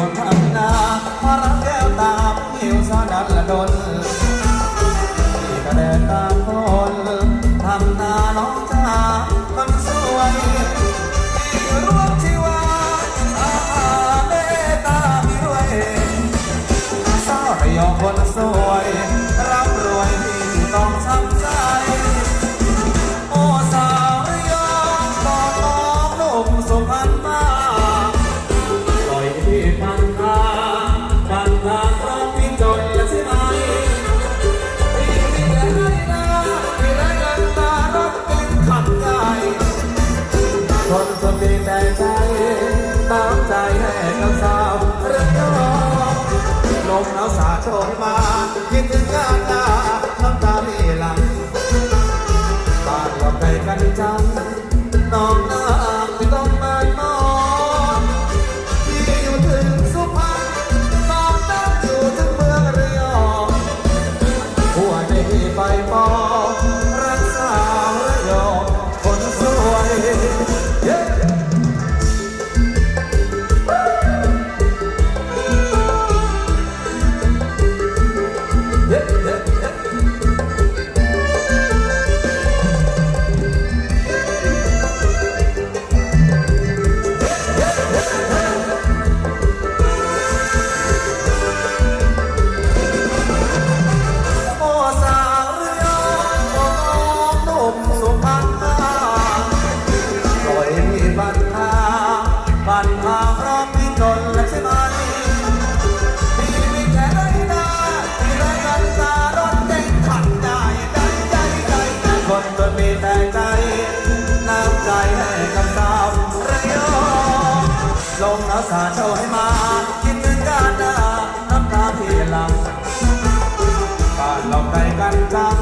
คนทำนาพารักแก้วตามหิวสาดันละดนที่กระเด็นตามคนทำนาน้องจ้าคนสวยที่ร่วมชีวาอาเมตามีรวยสาวระยองคนสวยร่ำรวยที่ต้องช้ำใจโอ้สาวระยองบอกน้องหนุ่มสุพรรณ กันจังน้องนางไม่ต้องมานอนที่อยู่ถึงสุพรรณน้องนั่งอยู่ถึงเมืองระยองหัวใจพี่ไปปอง ลมหนาวสาดโชยมาคิดถึงการหน้าน้ำตาพี่หลังบ้านเราไกลกันจัง